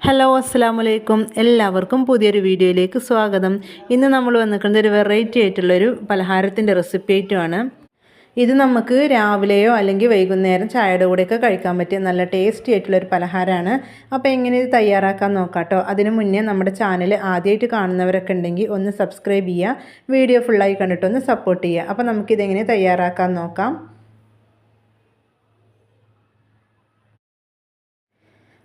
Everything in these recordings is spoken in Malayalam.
ഹലോ അസ്സാം വലൈക്കും എല്ലാവർക്കും പുതിയൊരു വീഡിയോയിലേക്ക് സ്വാഗതം. ഇന്ന് നമ്മൾ വന്നിരിക്കുന്നത് ഒരു വെറൈറ്റി ആയിട്ടുള്ളൊരു പലഹാരത്തിന്റെ റെസിപ്പി ആയിട്ടുമാണ് ഇത് നമുക്ക് രാവിലെയോ അല്ലെങ്കിൽ വൈകുന്നേരം ചായയുടെ കൂടെയൊക്കെ കഴിക്കാൻ പറ്റിയ നല്ല ടേസ്റ്റി ആയിട്ടുള്ളൊരു പലഹാരമാണ്. അപ്പോൾ എങ്ങനെ ഇത് തയ്യാറാക്കാൻ നോക്കാട്ടോ? അതിന് മുന്നേ നമ്മുടെ ചാനൽ ആദ്യമായിട്ട് കാണുന്നവരൊക്കെ ഉണ്ടെങ്കിൽ ഒന്ന് സബ്സ്ക്രൈബ് ചെയ്യുക. വീഡിയോ ഫുള്ളായി കണ്ടിട്ടൊന്ന് സപ്പോർട്ട് ചെയ്യുക. അപ്പോൾ നമുക്കിതെങ്ങനെ തയ്യാറാക്കാൻ നോക്കാം.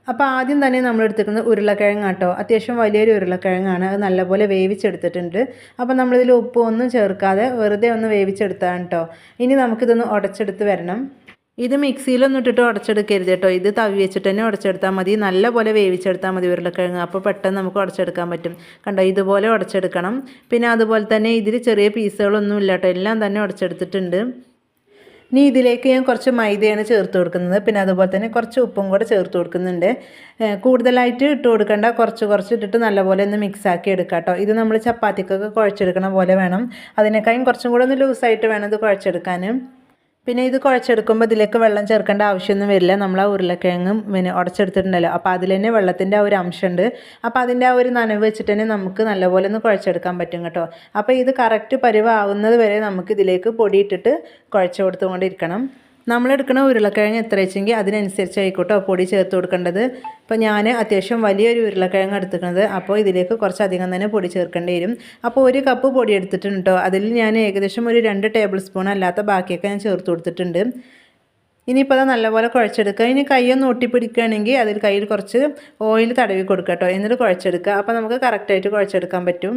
അപ്പോൾ ആദ്യം തന്നെ നമ്മൾ എടുത്തിരിക്കുന്നത് ഉരുളക്കിഴങ്ങ് കേട്ടോ അത്യാവശ്യം വലിയൊരു ഉരുളക്കിഴങ്ങാണ്. അത് നല്ലപോലെ വേവിച്ചെടുത്തിട്ടുണ്ട്. അപ്പോൾ നമ്മളിതിൽ ഉപ്പൊന്നും ചേർക്കാതെ വെറുതെ ഒന്ന് വേവിച്ചെടുത്താണ് കേട്ടോ ഇനി നമുക്കിതൊന്ന് ഉടച്ചെടുത്ത് വരണം. ഇത് മിക്സിയിലൊന്നും ഇട്ടിട്ട് ഉടച്ചെടുക്കരുത് കേട്ടോ ഇത് തവി വെച്ചിട്ട് തന്നെ ഉടച്ചെടുത്താൽ മതി. നല്ലപോലെ വേവിച്ചെടുത്താൽ മതി ഉരുളക്കിഴങ്ങ്. അപ്പോൾ പെട്ടെന്ന് നമുക്ക് ഉടച്ചെടുക്കാൻ പറ്റും. കണ്ടോ ഇതുപോലെ ഉടച്ചെടുക്കണം. പിന്നെ അതുപോലെ തന്നെ ഇതിൽ ചെറിയ പീസുകളൊന്നും ഇല്ല കേട്ടോ എല്ലാം തന്നെ ഉടച്ചെടുത്തിട്ടുണ്ട്. ഇനി ഇതിലേക്ക് ഞാൻ കുറച്ച് മൈദയാണ് ചേർത്ത് കൊടുക്കുന്നത്. പിന്നെ അതുപോലെ തന്നെ കുറച്ച് ഉപ്പും കൂടെ ചേർത്ത് കൊടുക്കുന്നുണ്ട്. കൂടുതലായിട്ട് ഇട്ട് കൊടുക്കേണ്ട. കുറച്ച് കുറച്ച് ഇട്ടിട്ട് നല്ലപോലെ ഒന്ന് മിക്സ് ആക്കി എടുക്കാം കേട്ടോ ഇത് നമ്മൾ ചപ്പാത്തിക്കൊക്കെ കുഴച്ചെടുക്കണ പോലെ വേണം. അതിനേക്കാളും കുറച്ചും കൂടെ ഒന്ന് ലൂസായിട്ട് വേണം ഇത് കുഴച്ചെടുക്കാൻ പിന്നെ ഇത് കുഴച്ചെടുക്കുമ്പോൾ ഇതിലേക്ക് വെള്ളം ചേർക്കേണ്ട ആവശ്യമൊന്നും വരില്ല. നമ്മൾ ആ ഉരുളക്കിഴങ്ങും പിന്നെ ഉടച്ചെടുത്തിട്ടുണ്ടല്ലോ. അപ്പോൾ അതിൽ തന്നെ വെള്ളത്തിന്റെ ആ ഒരു അംശമുണ്ട്. അപ്പോൾ അതിന്റെ ആ ഒരു നനവ് വെച്ചിട്ട് തന്നെ നമുക്ക് നല്ലപോലെ ഒന്ന് കുഴച്ചെടുക്കാൻ പറ്റും കേട്ടോ. അപ്പോൾ ഇത് കറക്റ്റ് പരിവാകുന്നത് വരെ നമുക്ക് ഇതിലേക്ക് പൊടിയിട്ടിട്ട് കുഴച്ചു കൊടുത്തുകൊണ്ടിരിക്കണം. നമ്മളെടുക്കുന്ന ഉരുളക്കിഴങ്ങ് എത്ര വെച്ചെങ്കിൽ അതിനനുസരിച്ച് ആയിക്കോട്ടോ പൊടി ചേർത്ത് കൊടുക്കേണ്ടത്. അപ്പോൾ ഞാൻ അത്യാവശ്യം വലിയൊരു ഉരുളക്കിഴങ്ങ് എടുത്തിരിക്കുന്നത്. അപ്പോൾ ഇതിലേക്ക് കുറച്ചധികം തന്നെ പൊടി ചേർക്കേണ്ടി വരും. അപ്പോൾ ഒരു കപ്പ് പൊടി എടുത്തിട്ടുണ്ട് കേട്ടോ. അതിൽ ഞാൻ ഏകദേശം ഒരു രണ്ട് ടേബിൾ സ്പൂൺ അല്ലാത്ത ബാക്കിയൊക്കെ ഞാൻ ചേർത്ത് കൊടുത്തിട്ടുണ്ട്. ഇനിയിപ്പോൾ അത് നല്ലപോലെ കുഴച്ചെടുക്കുക. ഇനി കൈയൊന്ന് ഒട്ടിപ്പിടിക്കുകയാണെങ്കിൽ അതിൽ കയ്യിൽ കുറച്ച് ഓയിൽ തടവി കൊടുക്കുക കേട്ടോ. എന്നിട്ട് കുഴച്ചെടുക്കുക. അപ്പോൾ നമുക്ക് കറക്റ്റായിട്ട് കുഴച്ചെടുക്കാൻ പറ്റും.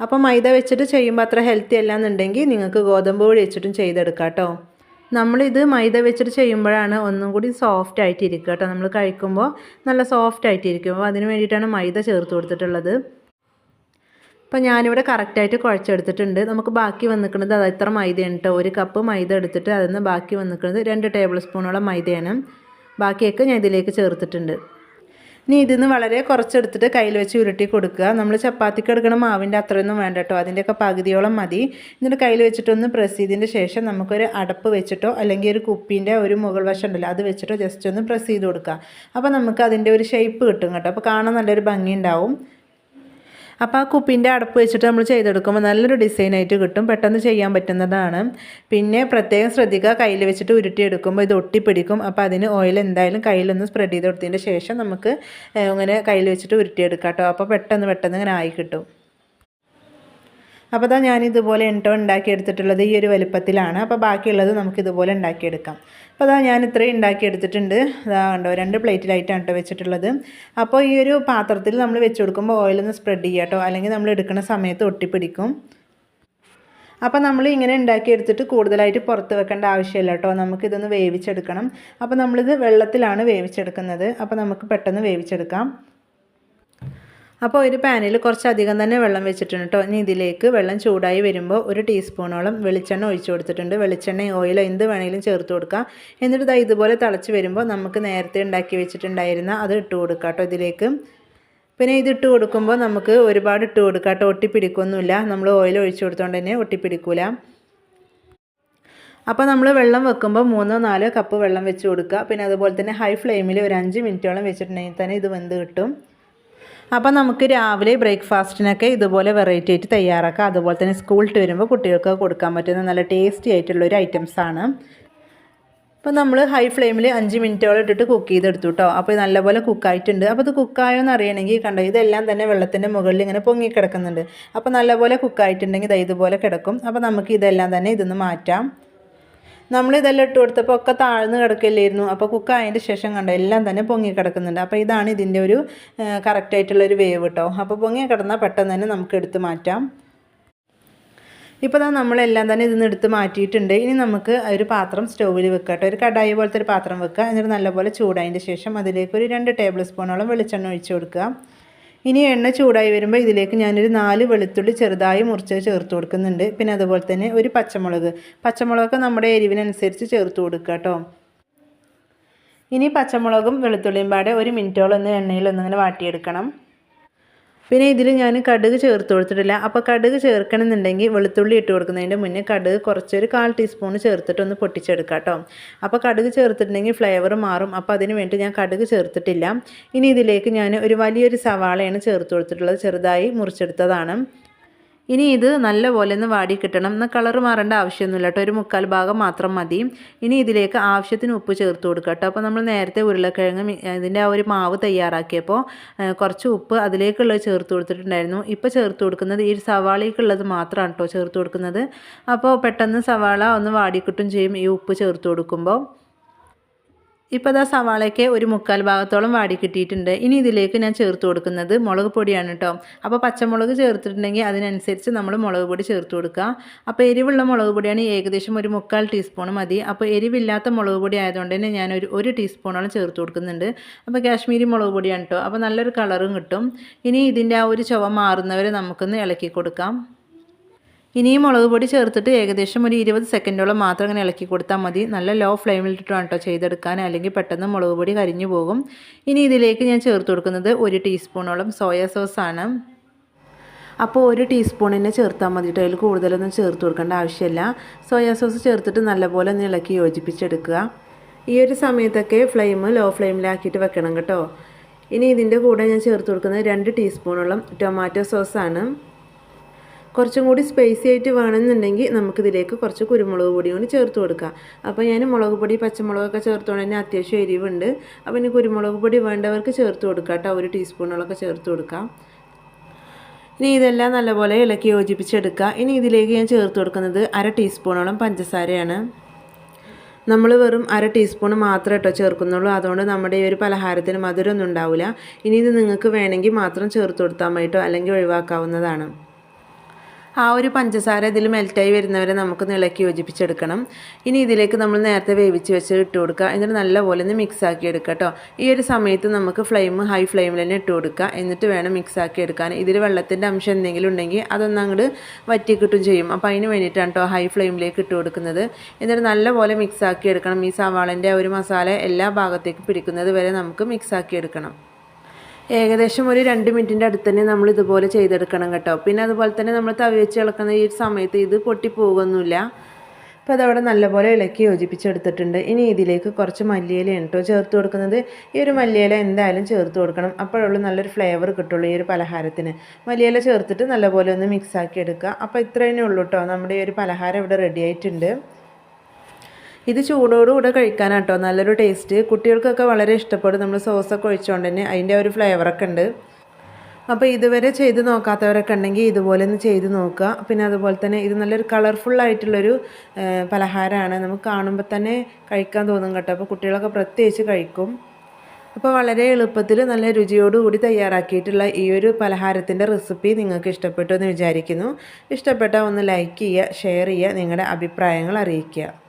അപ്പോൾ മൈദ വെച്ചിട്ട് ചെയ്യുമ്പോൾ അത്ര ഹെൽത്തി അല്ല എന്നുണ്ടെങ്കിൽ നിങ്ങൾക്ക് ഗോതമ്പ് പൊടി വെച്ചിട്ടും ചെയ്തെടുക്കാം കേട്ടോ. നമ്മളിത് മൈദ വെച്ചിട്ട് ചെയ്യുമ്പോഴാണ് ഒന്നും കൂടി സോഫ്റ്റ് ആയിട്ട് ഇരിക്കുക കേട്ടോ. നമ്മൾ കഴിക്കുമ്പോൾ നല്ല സോഫ്റ്റ് ആയിട്ട് ഇരിക്കും അപ്പോൾ അതിന് വേണ്ടിയിട്ടാണ് മൈദ ചേർത്ത് കൊടുത്തിട്ടുള്ളത്. അപ്പോൾ ഞാനിവിടെ കറക്റ്റായിട്ട് കുഴച്ചെടുത്തിട്ടുണ്ട്. നമുക്ക് ബാക്കി വന്നിക്കുന്നത് അത് ഇത്ര മൈദയാണ് കേട്ടോ. ഒരു കപ്പ് മൈദ എടുത്തിട്ട് അതിൽ നിന്ന് ബാക്കി വന്നിക്കുന്നത് രണ്ട് ടേബിൾ സ്പൂണോളം മൈദയാണ്. ബാക്കിയൊക്കെ ഞാൻ ഇതിലേക്ക് ചേർത്തിട്ടുണ്ട്. ഇനി ഇതിൽ നിന്ന് വളരെ കുറച്ചെടുത്തിട്ട് കയ്യിൽ വെച്ച് ഉരുട്ടി കൊടുക്കുക. നമ്മൾ ചപ്പാത്തിക്ക് എടുക്കണ മാവിന്റെ അത്രയൊന്നും വേണ്ട കേട്ടോ. അതിന്റെയൊക്കെ പകുതിയോളം മതി. എന്നിട്ട് കയ്യിൽ വെച്ചിട്ടൊന്ന് പ്രസ് ചെയ്തതിന്റെ ശേഷം നമുക്കൊരു അടപ്പ് വെച്ചിട്ടോ അല്ലെങ്കിൽ ഒരു കുപ്പീന്റെ ഒരു മുകൾ വശം ഉണ്ടല്ലോ അത് വെച്ചിട്ടോ ജസ്റ്റ് ഒന്ന് പ്രസ് ചെയ്ത് കൊടുക്കുക. അപ്പോൾ നമുക്ക് അതിന്റെ ഒരു ഷേപ്പ് കിട്ടും കേട്ടോ. അപ്പോൾ കാണാൻ നല്ലൊരു ഭംഗി ഉണ്ടാവും അപ്പോൾ ആ കുപ്പിന്റെ അടപ്പ് വെച്ചിട്ട് നമ്മൾ ചെയ്തെടുക്കുമ്പോൾ നല്ലൊരു ഡിസൈനായിട്ട് കിട്ടും. പെട്ടെന്ന് ചെയ്യാൻ പറ്റുന്നതാണ്. പിന്നെ പ്രത്യേകം ശ്രദ്ധിക്കുക കയ്യിൽ വെച്ചിട്ട് ഉരുട്ടിയെടുക്കുമ്പോൾ ഇത് ഒട്ടിപ്പിടിക്കും. അപ്പോൾ അതിന് ഓയിൽ എന്തായാലും കയ്യിലൊന്ന് സ്പ്രെഡ് ചെയ്ത് കൊടുത്തതിന്റെ ശേഷം നമുക്ക് ഇങ്ങനെ കയ്യിൽ വെച്ചിട്ട് ഉരുട്ടിയെടുക്കാം കേട്ടോ. അപ്പോൾ പെട്ടെന്ന് പെട്ടെന്ന് ഇങ്ങനെ ആയി കിട്ടും. അപ്പോൾ അതാ ഞാൻ ഇതുപോലെ എൺട്ടോ ഉണ്ടാക്കിയെടുത്തിട്ടുള്ളത് ഈ ഒരു വലുപ്പത്തിലാണ്. അപ്പോൾ ബാക്കിയുള്ളത് നമുക്ക് ഇതുപോലെ ഉണ്ടാക്കിയെടുക്കാം. അപ്പോൾ അതാ ഞാൻ ഇത്രയും ഉണ്ടാക്കിയെടുത്തിട്ടുണ്ട്. അതാ കണ്ടോ രണ്ട് പ്ലേറ്റിലായിട്ടാണ് കേട്ടോ വെച്ചിട്ടുള്ളത്. അപ്പോൾ ഈ ഒരു പാത്രത്തിൽ നമ്മൾ വെച്ച് കൊടുക്കുമ്പോൾ ഓയിലൊന്ന് സ്പ്രെഡ് ചെയ്യുക കേട്ടോ അല്ലെങ്കിൽ നമ്മൾ എടുക്കുന്ന സമയത്ത് ഒട്ടിപ്പിടിക്കും. അപ്പോൾ നമ്മൾ ഇങ്ങനെ ഉണ്ടാക്കിയെടുത്തിട്ട് കൂടുതലായിട്ട് പുറത്ത് വെക്കേണ്ട ആവശ്യമില്ല കേട്ടോ. നമുക്കിതൊന്ന് വേവിച്ചെടുക്കണം. അപ്പോൾ നമ്മളിത് വെള്ളത്തിലാണ് വേവിച്ചെടുക്കുന്നത്. അപ്പോൾ നമുക്ക് പെട്ടെന്ന് വേവിച്ചെടുക്കാം. അപ്പോൾ ഒരു പാനിൽ കുറച്ചധികം തന്നെ വെള്ളം വെച്ചിട്ടുണ്ട് കേട്ടോ ഇനി ഇതിലേക്ക് വെള്ളം ചൂടായി വരുമ്പോൾ ഒരു ടീസ്പൂണോളം വെളിച്ചെണ്ണ ഒഴിച്ചു കൊടുത്തിട്ടുണ്ട്. വെളിച്ചെണ്ണ ഓയിലോ എന്ത് വേണമെങ്കിലും ചേർത്ത് കൊടുക്കാം. എന്നിട്ട് ഇതാ ഇതുപോലെ തിളച്ച് വരുമ്പോൾ നമുക്ക് നേരത്തെ ഉണ്ടാക്കി വെച്ചിട്ടുണ്ടായിരുന്ന അത് ഇട്ട് കൊടുക്കുക കേട്ടോ ഇതിലേക്ക്. പിന്നെ ഇത് ഇട്ട് കൊടുക്കുമ്പോൾ നമുക്ക് ഒരുപാട് ഇട്ട് കൊടുക്കുക കേട്ടോ ഒട്ടിപ്പിടിക്കൊന്നുമില്ല. നമ്മൾ ഓയിൽ ഒഴിച്ചു കൊടുത്തോണ്ട് തന്നെ ഒട്ടിപ്പിടിക്കൂല. അപ്പോൾ നമ്മൾ വെള്ളം വെക്കുമ്പോൾ മൂന്നോ നാലോ കപ്പ് വെള്ളം വെച്ച് കൊടുക്കുക പിന്നെ അതുപോലെ തന്നെ ഹൈ ഫ്ലെയിമിൽ ഒരു അഞ്ച് മിനിറ്റോളം വെച്ചിട്ടുണ്ടെങ്കിൽ തന്നെ ഇത് വെന്ത് കിട്ടും. അപ്പോൾ നമുക്ക് രാവിലെ ബ്രേക്ക്ഫാസ്റ്റിനൊക്കെ ഇതുപോലെ വെറൈറ്റി ആയിട്ട് തയ്യാറാക്കാം. അതുപോലെ തന്നെ സ്കൂളിൽ വരുമ്പോൾ കുട്ടികൾക്ക് കൊടുക്കാൻ പറ്റുന്ന നല്ല ടേസ്റ്റി ആയിട്ടുള്ള ഒരു ഐറ്റംസാണ് അപ്പോൾ നമ്മൾ ഹൈ ഫ്ലെയിമിൽ അഞ്ച് മിനിറ്റോളം ഇട്ടിട്ട് കുക്ക് ചെയ്തെടുത്തു കേട്ടോ അപ്പോൾ നല്ലപോലെ കുക്കായിട്ടുണ്ട് അപ്പോൾ ഇത് കുക്കായോ എന്ന് അറിയണമെങ്കിൽ കണ്ടോ ഇതെല്ലാം തന്നെ വെള്ളത്തിന്റെ മുകളിൽ ഇങ്ങനെ പൊങ്ങി കിടക്കുന്നുണ്ട്. അപ്പോൾ നല്ലപോലെ കുക്കായിട്ടുണ്ടെങ്കിൽ ഇത് ഇതുപോലെ കിടക്കും. അപ്പോൾ നമുക്ക് ഇതെല്ലാം തന്നെ ഇതൊന്ന് മാറ്റാം. നമ്മൾ ഇതെല്ലാം ഇട്ട് കൊടുത്തപ്പോൾ ഒക്കെ താഴ്ന്ന് കിടക്കില്ലായിരുന്നു. അപ്പോൾ കുക്കായതിന്റെ ശേഷം കണ്ടോ എല്ലാം തന്നെ പൊങ്ങി കിടക്കുന്നുണ്ട്. അപ്പോൾ ഇതാണ് ഇതിന്റെ ഒരു കറക്റ്റായിട്ടുള്ളൊരു വേവ് കേട്ടോ അപ്പോൾ പൊങ്ങി കിടന്നാൽ പെട്ടെന്ന് തന്നെ നമുക്ക് എടുത്ത് മാറ്റാം. ഇപ്പോൾ തന്നെ നമ്മളെല്ലാം തന്നെ ഇതിൽ നിന്ന് എടുത്ത് മാറ്റിയിട്ടുണ്ട്. ഇനി നമുക്ക് ഒരു പാത്രം സ്റ്റൗവിൽ കേട്ടോ ഒരു കടായി പോലത്തെ ഒരു പാത്രം വെക്കുക എന്നിട്ട് നല്ലപോലെ ചൂടായതിന്റെ ശേഷം അതിലേക്ക് ഒരു രണ്ട് ടേബിൾ സ്പൂണോളം വെളിച്ചെണ്ണ ഒഴിച്ച് കൊടുക്കുക. ഇനി എണ്ണ ചൂടായി വരുമ്പോൾ ഇതിലേക്ക് ഞാനൊരു നാല് വെളുത്തുള്ളി ചെറുതായി മുറിച്ച് ചേർത്ത് കൊടുക്കുന്നുണ്ട്. പിന്നെ അതുപോലെ തന്നെ ഒരു പച്ചമുളക്. പച്ചമുളകൊക്കെ നമ്മുടെ എരിവിനനുസരിച്ച് ചേർത്ത് കൊടുക്കുക കേട്ടോ ഇനി പച്ചമുളകും വെളുത്തുള്ളിയും പാടെ ഒരു മിനിറ്റോളം ഒന്ന് എണ്ണയിൽ ഒന്നിങ്ങനെ വാട്ടിയെടുക്കണം. പിന്നെ ഇതിൽ ഞാൻ കടുക് ചേർത്ത് കൊടുത്തിട്ടില്ല. അപ്പോൾ കടുക് ചേർക്കണമെന്നുണ്ടെങ്കിൽ വെളുത്തുള്ളി ഇട്ട് കൊടുക്കുന്നതിന്റെ മുന്നേ കടുക് കുറച്ചൊരു കാൽ ടീസ്പൂൺ ചേർത്തിട്ട് ഒന്ന് പൊട്ടിച്ചെടുക്കാം കേട്ടോ. അപ്പോൾ കടുക് ചേർത്തിട്ടുണ്ടെങ്കിൽ ഫ്ലേവർ മാറും. അപ്പോൾ അതിന് വേണ്ടി ഞാൻ കടുക് ചേർത്തിട്ടില്ല. ഇനി ഇതിലേക്ക് ഞാൻ ഒരു വലിയൊരു സവാളയാണ് ചേർത്ത് കൊടുത്തിട്ടുള്ളത്. ചെറുതായി മുറിച്ചെടുത്തതാണ്. ഇനി ഇത് നല്ലപോലെ ഒന്ന് വാടി കിട്ടണം. എന്നാൽ കളർ മാറേണ്ട ആവശ്യമൊന്നുമില്ല കേട്ടോ ഒരു മുക്കാൽ ഭാഗം മാത്രം മതി. ഇനി ഇതിലേക്ക് ആവശ്യത്തിന് ഉപ്പ് ചേർത്ത് കൊടുക്കുക കേട്ടോ അപ്പോൾ നമ്മൾ നേരത്തെ ഉരുളക്കിഴങ്ങ് ഇതിന്റെ ആ ഒരു മാവ് തയ്യാറാക്കിയപ്പോൾ കുറച്ച് ഉപ്പ് അതിലേക്കുള്ളത് ചേർത്ത് കൊടുത്തിട്ടുണ്ടായിരുന്നു. ഇപ്പോൾ ചേർത്ത് കൊടുക്കുന്നത് ഈ സവാളയ്ക്കുള്ളത് മാത്രമാണ് കേട്ടോ ചേർത്ത് കൊടുക്കുന്നത്. അപ്പോൾ പെട്ടെന്ന് സവാള ഒന്ന് വാടിക്കിട്ടും ചെയ്യും ഈ ഉപ്പ് ചേർത്ത് കൊടുക്കുമ്പോൾ ഇപ്പോൾ ഇതാ സവാളയ്ക്ക് ഒരു മുക്കാൽ ഭാഗത്തോളം വാടി കിട്ടിയിട്ടുണ്ട്. ഇനി ഇതിലേക്ക് ഞാൻ ചേർത്ത് കൊടുക്കുന്നത് മുളക് പൊടിയാണ് കേട്ടോ അപ്പോൾ പച്ചമുളക് ചേർത്തിട്ടുണ്ടെങ്കിൽ അതിനനുസരിച്ച് നമ്മൾ മുളക് പൊടി ചേർത്ത് കൊടുക്കുക. അപ്പോൾ എരിവുള്ള മുളക് പൊടിയാണ് ഏകദേശം ഒരു മുക്കാൽ ടീസ്പൂൺ മതി. അപ്പോൾ എരിവില്ലാത്ത മുളക് പൊടി ആയതുകൊണ്ട് തന്നെ ഞാൻ ഒരു ഒരു ടീസ്പൂണോളം ചേർത്ത് കൊടുക്കുന്നുണ്ട്. അപ്പോൾ കാശ്മീരി മുളക് പൊടിയാണ് കേട്ടോ അപ്പോൾ നല്ലൊരു കളറും കിട്ടും. ഇനി ഇതിന്റെ ആ ഒരു ചുവ മാറുന്നവരെ നമുക്കൊന്ന് ഇളക്കി കൊടുക്കാം. ഇനി ഈ മുളക് പൊടി ചേർത്തിട്ട് ഏകദേശം ഒരു ഇരുപത് സെക്കൻഡോളം മാത്രം അങ്ങനെ ഇളക്കി കൊടുത്താൽ മതി. നല്ല ലോ ഫ്ലെയിമിൽ ഇട്ടിട്ടാണ് കേട്ടോ ചെയ്തെടുക്കാൻ. അല്ലെങ്കിൽ പെട്ടെന്ന് മുളക് പൊടി കരിഞ്ഞു പോകും. ഇനി ഇതിലേക്ക് ഞാൻ ചേർത്ത് കൊടുക്കുന്നത് ഒരു ടീസ്പൂണോളം സോയ സോസാണ് അപ്പോൾ ഒരു ടീസ്പൂണിനെ ചേർത്താൽ മതി കേട്ടോ അതിൽ കൂടുതലൊന്നും ചേർത്ത് കൊടുക്കേണ്ട ആവശ്യമില്ല. സോയാ സോസ് ചേർത്തിട്ട് നല്ലപോലെ ഒന്ന് ഇളക്കി യോജിപ്പിച്ചെടുക്കുക. ഈ ഒരു സമയത്തൊക്കെ ഫ്ലെയിം ലോ ഫ്ലെയിമിലാക്കിയിട്ട് വെക്കണം കേട്ടോ. ഇനി ഇതിന്റെ കൂടെ ഞാൻ ചേർത്ത് കൊടുക്കുന്നത് രണ്ട് ടീസ്പൂണോളം ടൊമാറ്റോ സോസാണ് കുറച്ചും കൂടി സ്പൈസി ആയിട്ട് വേണമെന്നുണ്ടെങ്കിൽ നമുക്കിതിലേക്ക് കുറച്ച് കുരുമുളക് പൊടി കൂടി ചേർത്ത് കൊടുക്കാം. അപ്പോൾ ഞാൻ മുളക് പൊടി പച്ചമുളകൊക്കെ ചേർത്തുകൊണ്ട് തന്നെ അത്യാവശ്യം എരിവുണ്ട്. അപ്പോൾ ഇനി കുരുമുളക് പൊടി വേണ്ടവർക്ക് ചേർത്ത് കൊടുക്കാം കേട്ടോ. ഒരു ടീസ്പൂണുകളൊക്കെ ചേർത്ത് കൊടുക്കാം. ഇനി ഇതെല്ലാം നല്ലപോലെ ഇളക്കി യോജിപ്പിച്ചെടുക്കുക. ഇനി ഇതിലേക്ക് ഞാൻ ചേർത്ത് കൊടുക്കുന്നത് അര ടീസ്പൂണോളം പഞ്ചസാരയാണ്. നമ്മൾ വെറും അര ടീസ്പൂൺ മാത്രമേ കേട്ടോ ചേർക്കുന്നുള്ളൂ. അതുകൊണ്ട് നമ്മുടെ ഈ ഒരു പലഹാരത്തിന് മധുരമൊന്നും ഉണ്ടാവില്ല. ഇനി ഇത് നിങ്ങൾക്ക് വേണമെങ്കിൽ മാത്രം ചേർത്ത് കൊടുത്താൽ മതിട്ടോ? അല്ലെങ്കിൽ ഒഴിവാക്കാവുന്നതാണ്. ആ ഒരു പഞ്ചസാര ഇതിൽ മെൽറ്റായി വരുന്നവരെ നമുക്ക് ഇളക്കി യോജിപ്പിച്ചെടുക്കണം. ഇനി ഇതിലേക്ക് നമ്മൾ നേരത്തെ വേവിച്ച് വെച്ച് ഇട്ട് കൊടുക്കുക. എന്നിട്ട് നല്ലപോലെ ഒന്ന് മിക്സ് ആക്കി എടുക്കുക കേട്ടോ ഈ ഒരു സമയത്ത് നമുക്ക് ഫ്ലെയിം ഹൈ ഫ്ലെയിമിൽ തന്നെ ഇട്ട് കൊടുക്കുക. എന്നിട്ട് വേണം മിക്സ് ആക്കി എടുക്കാൻ. ഇതിൽ വെള്ളത്തിന്റെ അംശം എന്തെങ്കിലും ഉണ്ടെങ്കിൽ അതൊന്ന് അങ്ങോട്ട് വറ്റി കിട്ടും ചെയ്യും. അപ്പോൾ അതിന് വേണ്ടിയിട്ടാണ് കേട്ടോ ഹൈ ഫ്ലെയിമിലേക്ക് ഇട്ട് കൊടുക്കുന്നത്. എന്നിട്ട് നല്ലപോലെ മിക്സ് ആക്കി എടുക്കണം. ഈ സവാളന്റെ ഒരു മസാല എല്ലാ ഭാഗത്തേക്കും പിടിക്കുന്നത് വരെ നമുക്ക് മിക്സ് ആക്കി എടുക്കണം. ഏകദേശം ഒരു രണ്ട് മിനിറ്റിന്റെ അടുത്ത് തന്നെ നമ്മൾ ഇതുപോലെ ചെയ്തെടുക്കണം കേട്ടോ. പിന്നെ അതുപോലെ തന്നെ നമ്മൾ തവി വെച്ച് ഇളക്കുന്ന ഈ സമയത്ത് ഇത് പൊട്ടിപ്പോകുന്നില്ല അപ്പോൾ അതവിടെ നല്ലപോലെ ഇളക്കി യോജിപ്പിച്ചെടുത്തിട്ടുണ്ട്. ഇനി ഇതിലേക്ക് കുറച്ച് മല്ലിയിലയാണ് കേട്ടോ ചേർത്ത് കൊടുക്കുന്നത്. ഈ ഒരു മല്ലിയില എന്തായാലും ചേർത്ത് കൊടുക്കണം. അപ്പോഴുള്ളൂ നല്ലൊരു ഫ്ലേവർ കിട്ടുള്ളൂ ഈ ഒരു പലഹാരത്തിന്. മല്ലിയില ചേർത്തിട്ട് നല്ലപോലെ ഒന്ന് മിക്സാക്കി എടുക്കുക. അപ്പോൾ ഇത്രയേ ഉള്ളൂ കേട്ടോ നമ്മുടെ ഈ ഒരു പലഹാരം ഇവിടെ റെഡി ആയിട്ടുണ്ട്. ഇത് ചൂടോടുകൂടെ കഴിക്കാനാട്ടോ. നല്ലൊരു ടേസ്റ്റ് കുട്ടികൾക്കൊക്കെ വളരെ ഇഷ്ടപ്പെടും. നമ്മൾ സോസൊക്കെ ഒഴിച്ചുകൊണ്ട് തന്നെ അതിന്റെ ഒരു ഫ്ലേവറൊക്കെ ഉണ്ട്. അപ്പോൾ ഇതുവരെ ചെയ്ത് നോക്കാത്തവരൊക്കെ ഉണ്ടെങ്കിൽ ഇതുപോലെ ഒന്ന് ചെയ്ത് നോക്കുക. പിന്നെ അതുപോലെ തന്നെ ഇത് നല്ലൊരു കളർഫുള്ളായിട്ടുള്ളൊരു പലഹാരമാണ്. നമുക്ക് കാണുമ്പോൾ തന്നെ കഴിക്കാൻ തോന്നും കേട്ടോ. അപ്പോൾ കുട്ടികളൊക്കെ പ്രത്യേകിച്ച് കഴിക്കും. അപ്പോൾ വളരെ എളുപ്പത്തിൽ നല്ല രുചിയോടുകൂടി തയ്യാറാക്കിയിട്ടുള്ള ഈ ഒരു പലഹാരത്തിന്റെ റെസിപ്പി നിങ്ങൾക്ക് ഇഷ്ടപ്പെട്ടു എന്ന് വിചാരിക്കുന്നു. ഇഷ്ടപ്പെട്ടാൽ ഒന്ന് ലൈക്ക് ചെയ്യുക ഷെയർ ചെയ്യുക നിങ്ങളുടെ അഭിപ്രായങ്ങൾ അറിയിക്കുക.